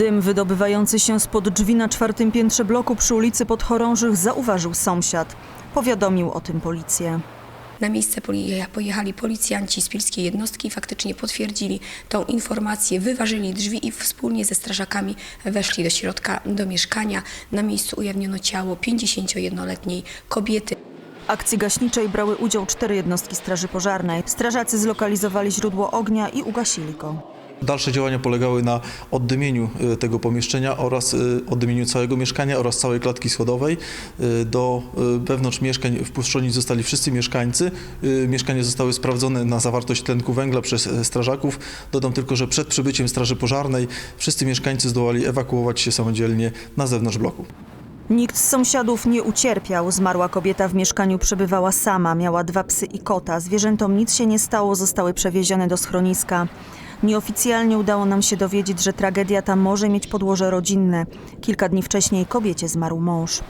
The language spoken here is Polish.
Dym wydobywający się spod drzwi na czwartym piętrze bloku przy ulicy Podchorążych zauważył sąsiad. Powiadomił o tym policję. Na miejsce pojechali policjanci z pilskiej jednostki i faktycznie potwierdzili tą informację, wyważyli drzwi i wspólnie ze strażakami weszli do środka, do mieszkania. Na miejscu ujawniono ciało 51-letniej kobiety. Akcji gaśniczej brały udział cztery jednostki Straży Pożarnej. Strażacy zlokalizowali źródło ognia i ugasili go. Dalsze działania polegały na oddymieniu e, tego pomieszczenia oraz e, oddymieniu całego mieszkania oraz całej klatki schodowej. E, Do wewnątrz mieszkań wpuszczeni zostali wszyscy mieszkańcy. Mieszkania zostały sprawdzone na zawartość tlenku węgla przez strażaków. Dodam tylko, że przed przybyciem Straży Pożarnej wszyscy mieszkańcy zdołali ewakuować się samodzielnie na zewnątrz bloku. Nikt z sąsiadów nie ucierpiał. Zmarła kobieta w mieszkaniu przebywała sama, miała dwa psy i kota. Zwierzętom nic się nie stało, zostały przewiezione do schroniska. Nieoficjalnie udało nam się dowiedzieć, że tragedia ta może mieć podłoże rodzinne. Kilka dni wcześniej kobiecie zmarł mąż.